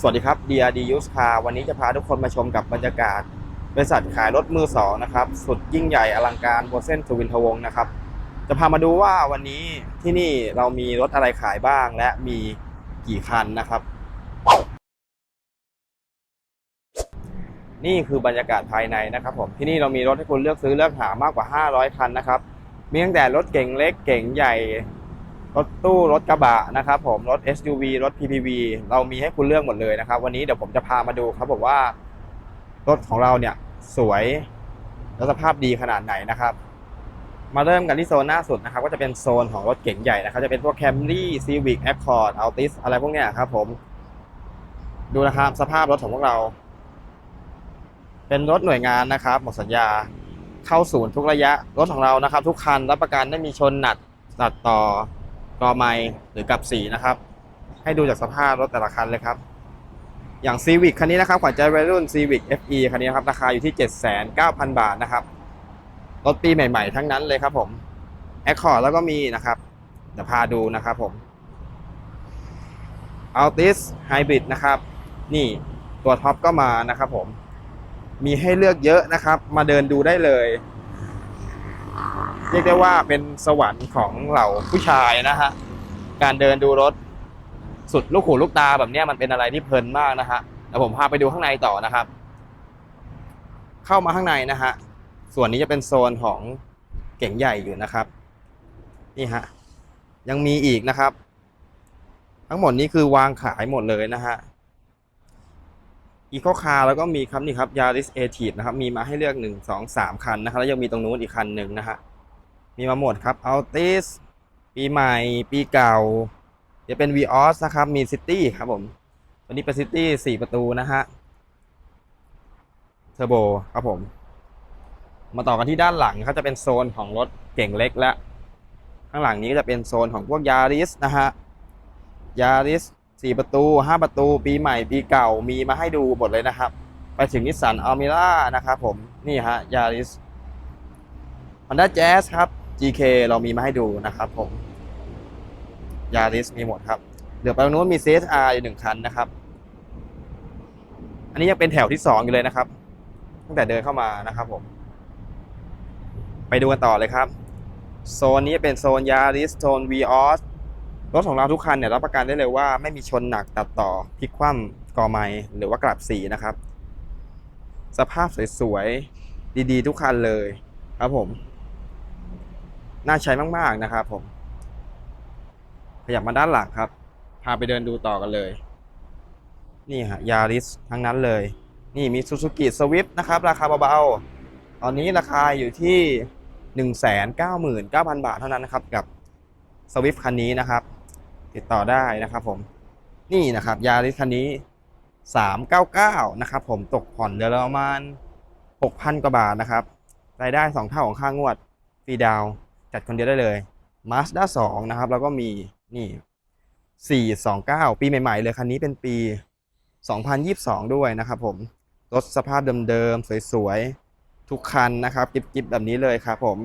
สวัสดีครับ DRD Used Car วันนี้จะพาทุกคนมาชมกับบรรยากาศบริษัทขายรถมือสองนะครับ สุดยิ่งใหญ่อลังการบนเส้นสุวินทวงศ์นะครับ จะพามาดูว่าวันนี้ที่นี่เรามีรถอะไรขายบ้างและมีกี่คันนะครับ นี่คือบรรยากาศภายในนะครับผมที่นี่เรามีรถให้คุณเลือกซื้อเลือกหามากกว่า 500 คันนะครับมีตั้งแต่รถเก่งเล็กเก่งใหญ่ รถตู้รถกระบะนะครับผมรถ SUV รถ PPV เรามีให้คุณเลือกหมดเลยนะครับ วันนี้เดี๋ยวผมจะพามาดูครับบอกว่ารถของเราเนี่ยสวยและสภาพดีขนาดไหนนะครับ มาเริ่มกันที่โซนหน้าสุดนะครับ ก็จะเป็นโซนของรถเก๋งใหญ่นะครับ จะเป็นพวก Camry Civic Accord Altis อะไรพวกเนี้ยครับผม ดูนะครับสภาพรถของพวกเรา เป็นรถหน่วยงานนะครับหมดสัญญาเข้าศูนย์ทุกระยะรถของเรานะครับ ทุกคันรับประกันไม่มีชนหนัดตัดต่อ กอไม้หรือกับสีนะครับ ให้ดูจากสภาพรถแต่ละคันเลยครับ อย่าง Civic คันนี้นะครับขวัญใจวัยรุ่น Civic FE คันนี้นะครับราคาอยู่ที่ 79,000 บาทนะครับรถปีใหม่ ๆ ทั้งนั้นเลยครับผม Accord แล้วก็มีนะครับเดี๋ยวพาดูนะครับผม Altis Hybrid นะครับ นี่ตัวท็อปก็มานะครับผมมีให้เลือกเยอะนะครับ มาเดินดูได้เลย เรียกได้ว่าเป็นสวรรค์ของเหล่าผู้ชายนะฮะ การเดินดูรถสุดลูกหูลูกตาแบบนี้มันเป็นอะไรที่เพลินมากนะฮะเดี๋ยวผมพาไปดูข้างในต่อนะครับ เข้ามาข้างในนะฮะ ส่วนนี้จะเป็นโซนของเก่งใหญ่อยู่นะครับ นี่ฮะ ยังมีอีกนะครับ ทั้งหมดนี้คือวางขายหมดเลยนะฮะ อีโคคาร์แล้วก็มีครับนี่ครับยาริสเอทีนะครับมีมาให้เลือกหนึ่งสองสามคันนะครับแล้วยังมีตรงนู้นอีกคันหนึ่งนะฮะมีมาหมดครับอัลติสปีใหม่ปีเก่าจะเป็น v ีออสนะครับ มีซิตี้ครับผมตัวนี้เป็นซิตี้สี่ประตูนะฮะเทอร์โบครับผม มาต่อกันที่ด้านหลังครับจะเป็นโซนของรถเก่งเล็กและ ข้างหลังนี้ก็จะเป็นโซนของพวกยาริสนะฮะยาริส สี่ประตูห้าประตู ปีใหม่ปีเก่ามีมาให้ดูหมดเลยนะครับ ไปถึงนิสสันอัลมิล่านะครับผมนี่ฮะยาริส Honda Jazz ครับ GK เรามีมาให้ดูนะครับผมยาริสมีหมดครับเดี๋ยวไปตรงนู้นมี CSR อยู่หนึ่งคันนะครับ อันนี้ยังเป็นแถวที่สองอยู่เลยนะครับ ตั้งแต่เดินเข้ามานะครับผม ไปดูกันต่อเลยครับ โซนนี้เป็นโซนยาริสโซน v ีออส รถของเราทุกคันเนี่ยรับประกันได้เลยว่าไม่มีชนหนักตัดต่อพลิกคว่ำกอไม้หรือว่ากลับสีนะครับ สภาพสวยๆดีๆ ทุกคันเลยครับผม น่าใช้มากๆนะครับผม ขยับมาด้านหลังครับ พาไปเดินดูต่อกันเลย นี่ฮะยาริสทั้งนั้นเลย นี่มี Suzuki Swift นะครับ ราคาเบาๆ ตอนนี้ราคาอยู่ที่ 199,000 บาทเท่านั้นนะครับ กับ Swift คันนี้นะครับ ติดต่อได้นะครับผมนี่นะครับยาริสคันนี้ 399 นะครับผมตกผ่อนเดือนละประมาณ 6,000 กว่าบาทนะครับรายได้ 2 เท่าของค่างวดฟรีดาวจัดคนเดียวได้เลย Mazda 2 นะครับ แล้วก็มีนี่ 429 ปีใหม่ ๆ เลยคันนี้เป็นปี 2022 ด้วยนะครับผมรถสภาพเดิมๆ สวยๆ ทุกคันนะครับ จิบๆ แบบนี้เลยครับผม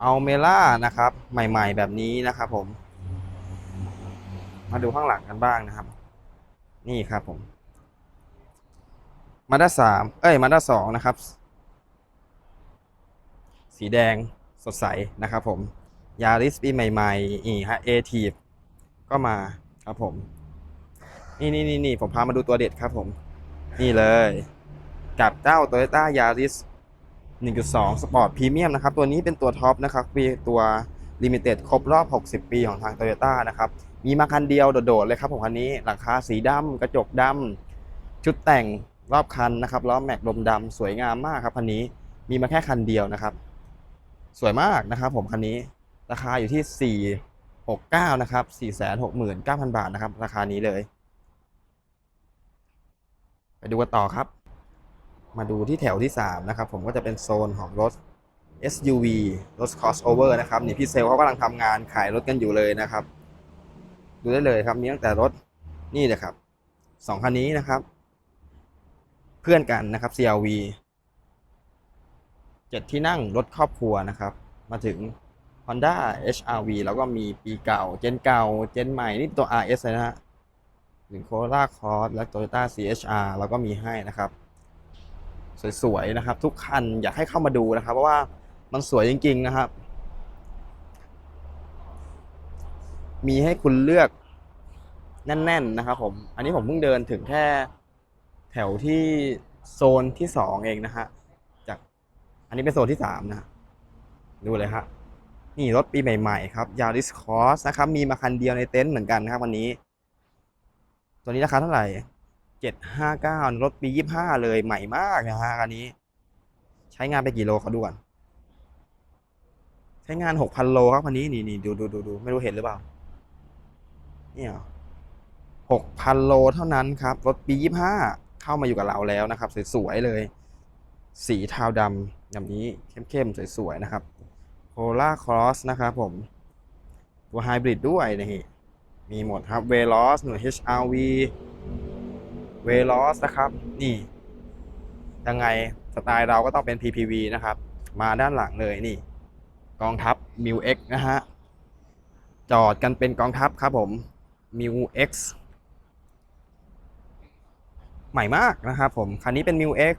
เอาเมล่านะครับ ใหม่ ๆ แบบนี้นะครับผม มาดูข้างหลังกันบ้างนะครับ นี่ครับผมมาด้าสามเอ้ยมาด้าสองนะครับ สีแดงสดใสนะครับผมยาริสปีใหม่ๆอีฮะเอทีฟก็มาครับผม นี่นี่นี่นี่ผมพามาดูตัวเด็ดครับผม นี่เลย กับเจ้า Toyota Yaris 1.2 Sport Premium นะครับ ตัวนี้เป็นตัวท็อปนะครับปีตัว Limited ครบรอบ 60 ปีของทาง Toyota นะครับ มีมาคันเดียวโดดๆเลยครับผมคันนี้ หลังคาสีดำกระจกดำชุดแต่งรอบคันนะครับล้อแม็กลมดำสวยงามมากครับคันนี้ มีมาแค่คันเดียวนะครับ สวยมากนะครับผมคันนี้ ราคาอยู่ที่ 469 นะครับ 469,000 บาทนะครับ ราคานี้เลย ไปดูกันต่อครับ มาดูที่แถวที่ 3 นะครับ ผมก็จะเป็นโซนของรถ SUV รถ crossover นะครับนี่พี่เซลเขากำลังทำงานขายรถกันอยู่เลยนะครับ ดูได้เลยครับมีตั้งแต่รถนี่เลยครับสองคันนี้นะครับ เพื่อนกันนะครับ CRV เจ็ดที่นั่งรถครอบครัวนะครับ มาถึง Honda HRV แล้วก็มีปีเก่า เจนเก่า เจนใหม่นี่ตัว RS เลยนะฮะถึงโคราคอร์สและ Toyota CHR เราก็มีให้นะครับ สวยๆนะครับ ทุกคันอยากให้เข้ามาดูนะครับ เพราะว่ามันสวยจริง ๆนะครับ มีให้คุณเลือกแน่น ๆ นะครับ ผม อันนี้ผมเพิ่งเดินถึงแค่แถวที่โซนที่สองเองนะฮะจากอันนี้เป็นโซนที่สามนะดูเลยฮะนี่รถปีใหม่ๆครับ Yaris Cross นะครับ มีมาคันเดียวในเต็นท์เหมือนกันนะครับ วันนี้ ตัวนี้ราคาเท่าไหร่ เจ็ดห้าเก้ารถปียี่ห้าเลยใหม่มากนะฮะคันนี้ ใช้งานไปกี่โลเขาดูก่อน ใช้งานหกพันโลครับคันนี้นี่นี่ดูดูดูดูไม่รู้เห็นหรือเปล่า เนี่ยหกพันโลเท่านั้นครับ รถปียี่ห้าเข้ามาอยู่กับเราแล้วนะครับ สวยๆเลย สีเทาดำแบบนี้เข้มๆ สวยๆ นะครับโ o ล่าครอสนะครับผม ตัวไฮบริดด้วยนี่มีหมดครับเวล o สหน่วย HRV เวล o สนะครับ นี่ ยังไงสไตล์เราก็ต้องเป็น PPV นะครับ มาด้านหลังเลยนี่ กองทัพ m i l X นะฮะ จอดกันเป็นกองทัพครับผม m i l X ใหม่มากนะครับผม คันนี้เป็น m i l X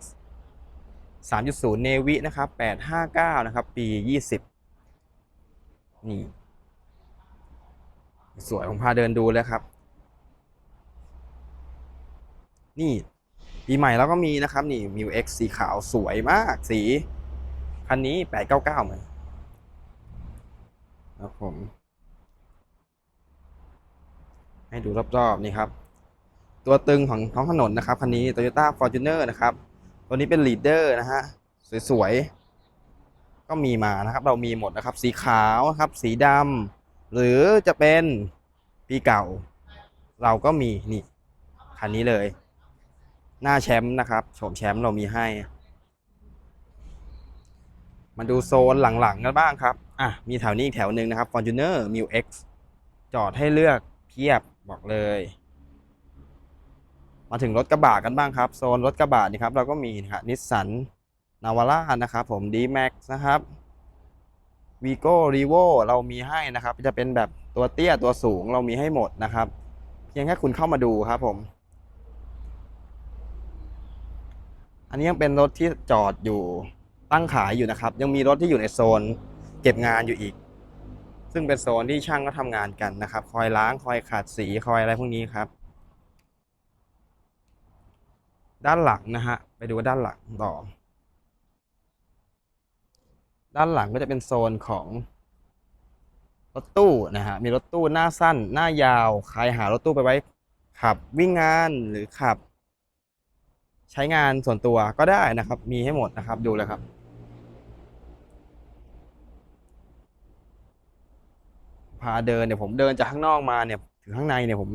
3.0 Navy นะครับ 859 นะครับ ปี 20 นี่ สวยผมพาเดินดูเลยครับ นี่ปีใหม่แล้วก็มีนะครับ นี่ m i l X สีขาวสวยมาก สี คันนี้899เก้าเก้าเหมือนครับผม ให้ดูรอบๆนี่ครับ ตัวตึงของท้องถนนนะครับ คันนี้ Toyota Fortuner นะครับ ตัวนี้เป็นลีดเดอร์นะฮะ สวยๆ ก็มีมานะครับ เรามีหมดนะครับ สีขาวครับ สีดำหรือจะเป็นปีเก่า เราก็มีนี่ คันนี้เลย หน้าแชมป์นะครับโฉมแชมป์เรามีให้ มาดูโซนหลังๆกันบ้างครับ อะ มีแถวนี้อีกแถวหนึ่งนะครับ Fortuner m i l X จอดให้เลือกเพียบบอกเลย มาถึงรถกระบะกันบ้างครับ โซนรถกระบะนี่ครับ เราก็มีนะครับนิสสันนาวาร่านะครับ ผม D-Max นะครับ Vigo Revo เรามีให้นะครับ จะเป็นแบบตัวเตี้ยตัวสูงเรามีให้หมดนะครับ เพียงแค่คุณเข้ามาดูครับผม อันนี้ยังเป็นรถที่จอดอยู่ตั้งขายอยู่นะครับ ยังมีรถที่อยู่ในโซนเก็บงานอยู่อีก ซึ่งเป็นโซนที่ช่างก็ทำงานกันนะครับ คอยล้างคอยขัดสีคอยอะไรพวกนี้ครับ ด้านหลังนะฮะไปดูด้านหลังต่อ ด้านหลังก็จะเป็นโซนของรถตู้นะฮะมีรถตู้หน้าสั้นหน้ายาว ใครหารถตู้ไปไว้ขับวิ่งงานหรือขับ ใช้งานส่วนตัวก็ได้นะครับ มีให้หมดนะครับดูเลยครับ พาเดินเนี่ยผมเดินจากข้างนอกมาเนี่ย ถึงข้างในเนี่ยผม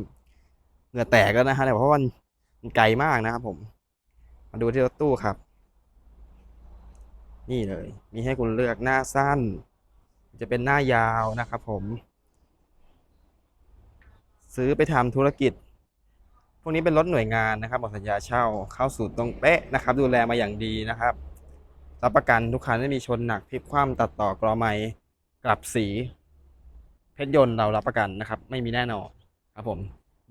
เหงื่อแตกแล้วนะฮะเนี่ยเพราะว่ามันไกลมากนะครับ ผม มาดูที่รถตู้ครับ นี่เลย มีให้คุณเลือกหน้าสั้น จะเป็นหน้ายาวนะครับ ผม ซื้อไปทำธุรกิจ วกนี้เป็นรถหน่วยงานนะครับหมดสัญญาเช่าเข้าสู่ตรงเป๊ะนะครับ ดูแลมาอย่างดีนะครับรับประกันทุกคันไม่มีชนหนักพลิกคว่ำตัดต่อกรอไม้กลับสี เพชรยนต์เรารับประกันนะครับ ไม่มีแน่นอนครับผม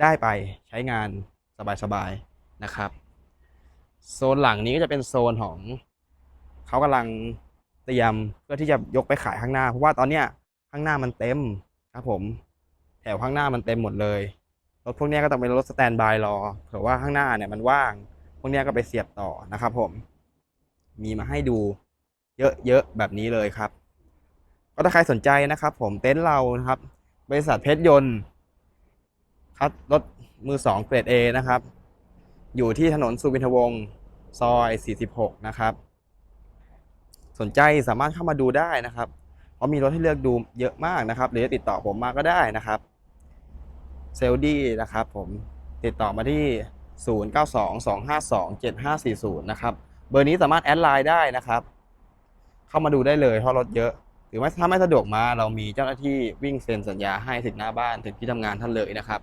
ได้ไปใช้งานสบายๆนะครับ โซนหลังนี้ก็จะเป็นโซนของเขากำลังเตรียมเพื่อที่จะยกไปขายข้างหน้า เพราะว่าตอนเนี้ยข้างหน้ามันเต็มครับผม แถวข้างหน้ามันเต็มหมดเลย รถพวกนี้ก็ต้องเป็นรถสแตนบายรอเผื่อว่าข้างหน้าเนี่ยมันว่าง พวกนี้ก็ไปเสียบต่อนะครับผม มีมาให้ดูเยอะๆแบบนี้เลยครับ ก็ถ้าใครสนใจนะครับ ผมเต็นท์เรานะครับ บริษัทเพชรยนต์คัดรถมือสองเกรด A นะครับ อยู่ที่ถนนสุวินทวงศ์ซอย 46 นะครับ สนใจสามารถเข้ามาดูได้นะครับ เพราะมีรถให้เลือกดูเยอะมากนะครับ หรือจะติดต่อผมมาก็ได้นะครับ เซลดี้นะครับผมติดต่อมาที่ 0922527540 นะครับ เบอร์นี้สามารถแอดไลน์ได้นะครับ เข้ามาดูได้เลยเพราะรถเยอะ หรือว่าถ้าไม่สะดวกมาเรามีเจ้าหน้าที่วิ่งเซ็นสัญญาให้ถึงหน้าบ้านถึงที่ทำงานท่านเลยนะครับ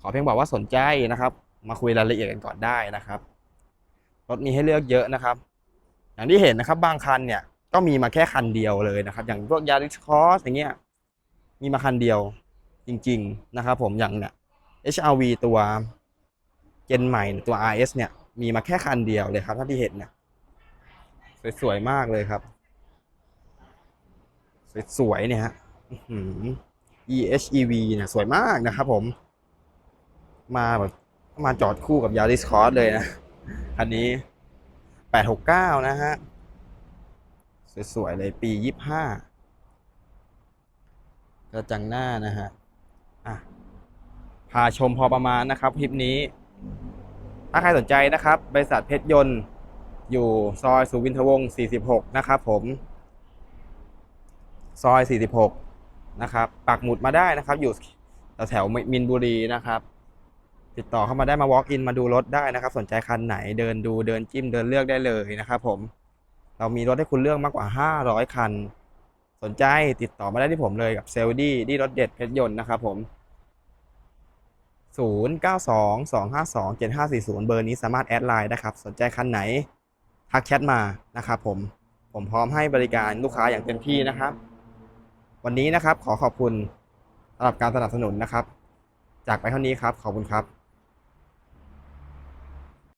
ขอเพียงบอกว่าสนใจนะครับ มาคุยรายละเอียดกันก่อนได้นะครับ รถมีให้เลือกเยอะนะครับ อย่างที่เห็นนะครับบางคันเนี่ยก็มีมาแค่คันเดียวเลยนะครับ อย่างพวกยาริสคอสอย่างเงี้ยมีมาคันเดียว จริง ๆ นะครับผมอย่างเนี่ย HRV ตัวเจนใหม่ตัว RS เนี่ย มีมาแค่คันเดียวเลยครับเท่าที่เห็นเนี่ยสวยๆมากเลยครับ สวยๆเนี่ยฮะ EHEV เนี่ยสวยมากนะครับผม มาแบบมาจอดคู่กับ Yaris Cross เลยนะ คันนี้ 869 นะฮะ สวยๆเลยปี 25กระจังหน้านะฮะ พาชมพอประมาณนะครับคลิปนี้ ถ้าใครสนใจนะครับ บริษัทเพชรยนต์อยู่ซอยสุวินทวงศ์46 นะครับผมซอย 46 นะครับ ปักหมุดมาได้นะครับ อยู่แถวมินบุรีนะครับ ติดต่อเข้ามาได้มา walk in มาดูรถได้นะครับ สนใจคันไหนเดินดูเดินจิ้มเดินเลือกได้เลยนะครับ ผม เรามีรถให้คุณเลือกมากกว่า 500 คัน สนใจติดต่อมาได้ที่ผมเลยกับเซลดี้ที่รถเด็ดเพชรยนต์นะครับผม 0922527540 เบอร์นี้สามารถแอดไลน์ได้ครับ สนใจคันไหน ทักแชทมานะครับผม ผมพร้อมให้บริการลูกค้าอย่างเต็มที่นะครับ วันนี้นะครับขอขอบคุณสำหรับการสนับสนุนนะครับ จากไปเท่านี้ครับ ขอบคุณครับ